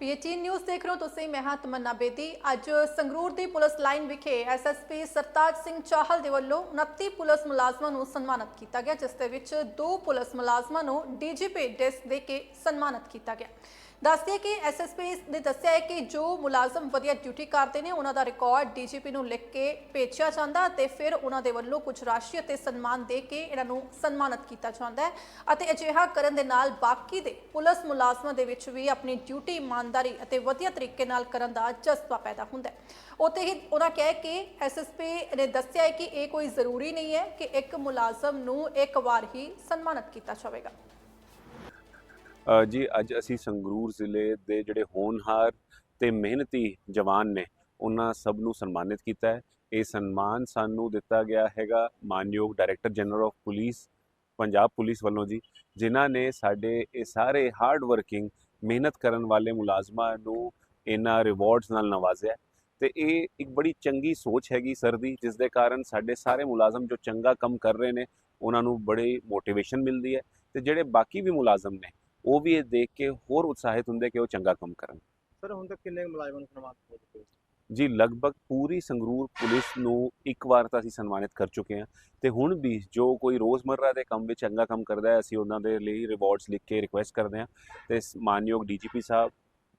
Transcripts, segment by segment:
PAT news ਦੇਖ ਰਹੇ ਹੋ ਤੁਸੀਂ, ਮੈਂ ਹਾਂ ਤਮੰਨਾ ਬੇਦੀ। ਅੱਜ ਸੰਗਰੂਰ ਦੀ ਪੁਲਿਸ ਲਾਈਨ ਵਿਖੇ ਐਸਐਸਪੀ ਸਰਤਾਜ ਸਿੰਘ ਚਾਹਲ ਦੇ ਵੱਲੋਂ 29 ਪੁਲਿਸ ਮੁਲਾਜ਼ਮਾਂ ਨੂੰ ਸਨਮਾਨਿਤ ਕੀਤਾ ਗਿਆ, ਜਿਸ ਦੇ ਵਿੱਚ ਦੋ ਪੁਲਿਸ ਮੁਲਾਜ਼ਮਾਂ ਨੂੰ ਡੀਜੀਪੀ ਡਿਸ ਦੇ ਕੇ ਸਨਮਾਨਿਤ ਕੀਤਾ ਗਿਆ। ਦੱਸਦੇ ਕਿ ਐਸਐਸਪੀ ਨੇ ਦੱਸਿਆ ਹੈ ਕਿ ਜੋ ਮੁਲਾਜ਼ਮ ਵਧੀਆ ਡਿਊਟੀ ਕਰਦੇ ਨੇ, ਉਹਨਾਂ ਦਾ ਰਿਕਾਰਡ ਡੀਜੀਪੀ ਨੂੰ ਲਿਖ ਕੇ ਭੇਜਿਆ ਜਾਂਦਾ ਤੇ ਫਿਰ ਉਹਨਾਂ ਦੇ ਵੱਲੋਂ ਕੁਝ ਰਾਸ਼ੀ ਅਤੇ ਸਨਮਾਨ ਦੇ ਕੇ ਇਹਨਾਂ ਨੂੰ ਸਨਮਾਨਿਤ ਕੀਤਾ ਜਾਂਦਾ ਹੈ ਅਤੇ ਅਜਿਹਾ ਕਰਨ ਦੇ ਨਾਲ ਬਾਕੀ ਦੇ ਪੁਲਿਸ ਮੁਲਾਜ਼ਮਾਂ ਦੇ ਵਿੱਚ ਵੀ ਆਪਣੀ ਡਿਊਟੀ ਇਮਾਨਦਾਰੀ ਅਤੇ ਵਧੀਆ ਤਰੀਕੇ ਨਾਲ ਕਰਨ ਦਾ ਜਜ਼ਬਾ ਪੈਦਾ ਹੁੰਦਾ ਹੈ। ਉੱਥੇ ਹੀ ਉਹਨਾਂ ਕਿਹਾ ਕਿ ਐਸਐਸਪੀ ਨੇ ਦੱਸਿਆ ਹੈ ਕਿ ਇਹ ਕੋਈ ਜ਼ਰੂਰੀ ਨਹੀਂ ਹੈ ਕਿ ਇੱਕ ਮੁਲਾਜ਼ਮ ਨੂੰ ਇੱਕ ਵਾਰ ਹੀ ਸਨਮਾਨਿਤ ਕੀਤਾ ਜਾਵੇਗਾ। ਜੀ, ਅੱਜ ਅਸੀਂ ਸੰਗਰੂਰ ਜ਼ਿਲ੍ਹੇ ਦੇ ਜਿਹੜੇ ਹੋਣਹਾਰ ਤੇ ਮਿਹਨਤੀ ਜਵਾਨ ਨੇ, ਉਹਨਾਂ ਸਭ ਨੂੰ ਸਨਮਾਨਿਤ ਕੀਤਾ ਹੈ ਇਹ ਸਨਮਾਨ ਸਾਨੂੰ ਦਿੱਤਾ ਗਿਆ ਹੈਗਾ ਮਾਨਯੋਗ director general of police, Punjab police ਵੱਲੋਂ ਜੀ, ਜਿਨ੍ਹਾਂ ਨੇ ਸਾਡੇ ਇਹ ਸਾਰੇ ਹਾਰਡ ਵਰਕਿੰਗ ਮਿਹਨਤ ਕਰਨ ਵਾਲੇ ਮੁਲਾਜ਼ਮਾਂ ਨੂੰ ਇਹਨਾਂ ਰਿਵਾਰਡਸ ਨਾਲ ਨਵਾਜ਼ਿਆ ਹੈ। ਤੇ ਇਹ ਇੱਕ ਬੜੀ ਚੰਗੀ ਸੋਚ ਹੈਗੀ ਸਰ ਦੀ, ਜਿਸ ਦੇ ਕਾਰਨ ਸਾਡੇ ਸਾਰੇ ਮੁਲਾਜ਼ਮ ਜੋ ਚੰਗਾ ਕੰਮ ਕਰ ਰਹੇ ਨੇ, ਉਹਨਾਂ ਨੂੰ ਬੜੀ ਮੋਟੀਵੇਸ਼ਨ ਮਿਲਦੀ ਹੈ ਤੇ ਜਿਹੜੇ ਬਾਕੀ ਵੀ ਮੁਲਾਜ਼ਮ ਨੇ ਉਹ ਵੀ ਇਹ ਦੇਖ ਕੇ ਹੋਰ ਉਤਸ਼ਾਹਿਤ ਹੁੰਦੇ ਕਿ ਉਹ ਚੰਗਾ ਕੰਮ ਕਰਨ। ਸਰ ਹੁਣ ਤੱਕ ਕਿੰਨੇ ਮੁਲਾਜ਼ਮਾਂ ਨੂੰ ਸਨਮਾਨਿਤ ਹੋ ਚੁੱਕੇ ਜੀ ਲਗਭਗ ਪੂਰੀ ਸੰਗਰੂਰ ਪੁਲਿਸ ਨੂੰ ਇੱਕ ਵਾਰ ਤਾਂ ਅਸੀਂ ਸਨਮਾਨਿਤ ਕਰ ਚੁੱਕੇ ਹਾਂ। ਤੇ ਹੁਣ ਵੀ ਜੋ ਕੋਈ ਰੋਜ਼ਮਰਰਾ ਦੇ ਕੰਮ ਵਿੱਚ ਚੰਗਾ ਕੰਮ ਕਰਦਾ ਹੈ ਅਸੀਂ ਉਹਨਾਂ ਦੇ ਲਈ ਰਿਵਾਰਡਸ ਲਿਖ ਕੇ ਰਿਕੁਐਸਟ ਕਰਦੇ ਹਾਂ। ਤੇ ਮਾਨਯੋਗ ਡੀਜੀਪੀ ਸਾਹਿਬ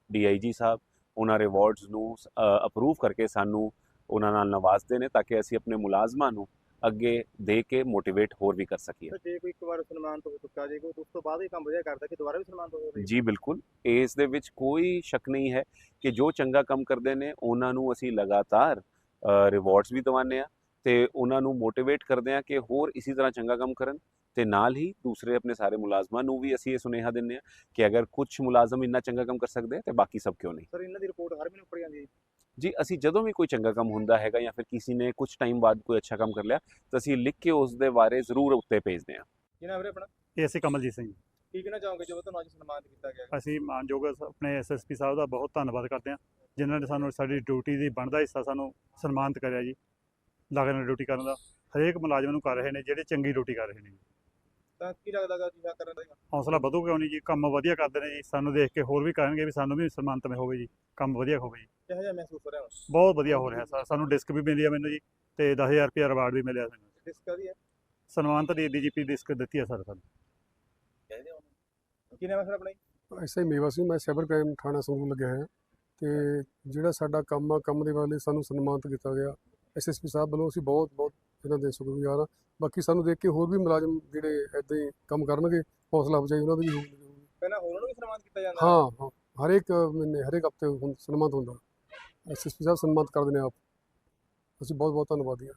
ਡੀਆਈਜੀ ਸਾਹਿਬ ਉਹਨਾਂ ਰਿਵਾਰਡਸ ਨੂੰ ਅਪਰੂਵ ਕਰਕੇ ਸਾਨੂੰ ਉਹਨਾਂ ਨਾਲ ਨਵਾਜ਼ਦੇ ਨੇ ਤਾਂ ਕਿ ਅਸੀਂ ਆਪਣੇ ਮੁਲਾਜ਼ਮਾਂ ਨੂੰ ਅੱਗੇ ਦੇ ਕੇ ਮੋਟੀਵੇਟ ਹੋਰ ਵੀ ਕਰ ਸਕੀਏ। ਜੇ ਕੋਈ ਇੱਕ ਵਾਰ ਸਨਮਾਨਿਤ ਹੋ ਚੁੱਕਾ ਜੇ ਕੋਈ ਉਸ ਤੋਂ ਬਾਅਦ ਇਹ ਕੰਮ ਵਧੀਆ ਕਰਦਾ ਕਿ ਦੁਬਾਰਾ ਵੀ ਸਨਮਾਨਿਤ ਹੋਵੇ ਜੀ ਬਿਲਕੁਲ। ਇਸ ਦੇ ਵਿੱਚ ਕੋਈ ਸ਼ੱਕ ਨਹੀਂ ਹੈ ਕਿ ਜੋ ਚੰਗਾ ਕੰਮ ਕਰਦੇ ਨੇ ਉਹਨਾਂ ਨੂੰ ਅਸੀਂ ਲਗਾਤਾਰ ਰਿਵਾਰਡਸ ਵੀ ਦਿਵਾਉਂਦੇ ਆ ਤੇ ਉਹਨਾਂ ਨੂੰ ਮੋਟੀਵੇਟ ਕਰਦੇ ਆ ਕਿ ਹੋਰ ਇਸੇ ਤਰ੍ਹਾਂ ਚੰਗਾ ਕੰਮ ਕਰਨ ਤੇ ਨਾਲ ਹੀ ਦੂਸਰੇ ਆਪਣੇ ਸਾਰੇ ਮੁਲਾਜ਼ਮਾਂ ਨੂੰ ਵੀ ਅਸੀਂ ਇਹ ਸੁਨੇਹਾ ਦਿੰਦੇ ਆ ਕਿ ਅਗਰ ਕੁਝ ਮੁਲਾਜ਼ਮ ਇੰਨਾ ਚੰਗਾ ਕੰਮ ਕਰ ਸਕਦੇ ਆ ਤੇ ਬਾਕੀ ਸਭ ਕਿਉਂ ਨਹੀਂ? ਸਰ ਇਹਨਾਂ ਦੀ ਰਿਪੋਰਟ ਹਰ ਮਹੀਨੇ ਉੱਪਰ ਜਾਂਦੀ ਹੈ ਜੀ ਅਸੀਂ ਜਦੋਂ ਵੀ ਕੋਈ ਚੰਗਾ ਕੰਮ ਹੁੰਦਾ ਹੈਗਾ ਜਾਂ ਫਿਰ ਕਿਸੇ ਨੇ ਕੁਝ ਟਾਈਮ ਬਾਅਦ ਕੋਈ ਅੱਛਾ ਕੰਮ ਕਰ ਲਿਆ ਤਾਂ ਅਸੀਂ ਲਿਖ ਕੇ ਉਸ ਦੇ ਬਾਰੇ ਜ਼ਰੂਰ ਉੱਤੇ ਭੇਜਦੇ ਆ ਕੀ ਨਾਮ ਵੀਰੇ ਆਪਣਾ? ਇਹ ਅਸੀਂ ਕਮਲਜੀਤ ਸਿੰਘ। ਕੀ ਕਹਿਣਾ ਚਾਹੋਗੇ ਜਦੋਂ ਤੁਹਾਨੂੰ ਅੱਜ ਸਨਮਾਨਿਤ ਕੀਤਾ ਗਿਆ ਅਸੀਂ ਮਾਨਯੋਗ ਆਪਣੇ ਐਸਐਸਪੀ ਸਾਹਿਬ ਦਾ ਬਹੁਤ ਧੰਨਵਾਦ ਕਰਦੇ ਹਾਂ ਜਿਨ੍ਹਾਂ ਨੇ ਸਾਨੂੰ ਸਾਡੀ ਡਿਊਟੀ ਦੀ ਬਣਦਾ ਹਿੱਸਾ ਸਾਨੂੰ ਸਨਮਾਨਿਤ ਕਰਿਆ ਜੀ ਲਗਨ ਡਿਊਟੀ ਕਰਨ ਦਾ। ਹਰੇਕ ਮੁਲਾਜ਼ਮ ਨੂੰ ਕਰ ਰਹੇ ਨੇ ਜਿਹੜੇ ਚੰਗੀ ਡਿਊਟੀ ਕਰ ਰਹੇ ਨੇ। ਤਾਂ ਕੀ ਲੱਗਦਾਗਾ ਜੀ ਆ ਕਰਨ ਦਾ? ਹੌਸਲਾ ਵਧੂ ਕਿਉਂ ਨਹੀਂ ਜੀ? ਕੰਮ ਵਧੀਆ ਕਰਦੇ ਨੇ ਜੀ। ਸਾਨੂੰ ਦੇਖ ਕੇ ਹੋਰ ਵੀ ਕਰਨਗੇ ਵੀ ਸਾਨੂੰ ਵੀ ਸਨਮਾਨਿਤ ਮੇ ਹੋਵੇ ਜੀ। ਕੰਮ ਵਧੀਆ ਹੋਵੇ ਜੀ। ਕਿਹੋ ਜਿਹਾ ਮਹਿਸੂਸ ਹੋ ਰਿਹਾ ਹੁਣ? ਬਹੁਤ ਵਧੀਆ ਹੋ ਰਿਹਾ। ਸਰ ਸਾਨੂੰ ਡਿਸਕ ਵੀ ਮਿਲੀ ਆ ਮੈਨੂੰ ਜੀ ਤੇ 10000 ਰੁਪਏ ਰਿਵਾਰਡ ਵੀ ਮਿਲਿਆ ਸਾਨੂੰ। ਡਿਸਕ ਕਾਦੀ ਹੈ? ਸਨਮਾਨਿਤ ਦੀ ਡੀਜੀਪੀ ਡਿਸਕ ਦਿੱਤੀ ਆ ਸਰ ਸਾਨੂੰ। ਕਹਿੰਦੇ ਹੋ ਕੀ ਨਾਮ ਹੈ ਸਰ ਆਪਣਾ ਜੀ? ਐਸਆਈ ਮੇਵਾ ਸਿੰਘ ਮੈਂ ਸਾਈਬਰ ਕ੍ਰਾਈਮ ਥਾਣਾ ਸੰਗਰੂਰ ਲੱਗਿਆ ਹੋਇਆ। ਤੇ ਜਿਹੜਾ ਸਾਡਾ ਕੰਮ ਆ ਕੰਮ ਦੇ ਵਾਲੇ ਸਾਨੂੰ ਸਨਮਾਨਿਤ ਕੀਤਾ ਗਿਆ। ਐਸਐਸਪੀ ਸਾਹਿਬ ਵੱਲੋਂ ਅਸੀਂ ਬਹੁਤ ਬਹੁਤ ਇਹਨਾਂ ਦੇ ਸ਼ੁਕਰਗੁਜ਼ਾਰ ਆ ਬਾਕੀ ਸਾਨੂੰ ਦੇਖ ਕੇ ਹੋਰ ਵੀ ਮੁਲਾਜ਼ਮ ਜਿਹੜੇ ਐਦਾਂ ਹੀ ਕੰਮ ਕਰਨਗੇ ਹੌਸਲਾ ਅਫਜ਼ਾਈ ਉਹਨਾਂ ਦੀ ਵੀ ਹੋਊਗੀ। ਪਹਿਲਾਂ ਹੋਰਾਂ ਨੂੰ ਵੀ ਸਨਮਾਨਿਤ ਕੀਤਾ ਜਾਂਦਾ? ਹਾਂ ਹਾਂ। ਹਰੇਕ ਮਹੀਨੇ ਹਰੇਕ ਹਫ਼ਤੇ ਸਨਮਾਨਿਤ ਹੁੰਦਾ। ਐਸਐਸਪੀ ਸਾਹਿਬ ਸਨਮਾਨਿਤ ਕਰਦੇ ਨੇ ਆਪ। ਅਸੀਂ ਬਹੁਤ ਬਹੁਤ ਧੰਨਵਾਦੀ ਹਾਂ।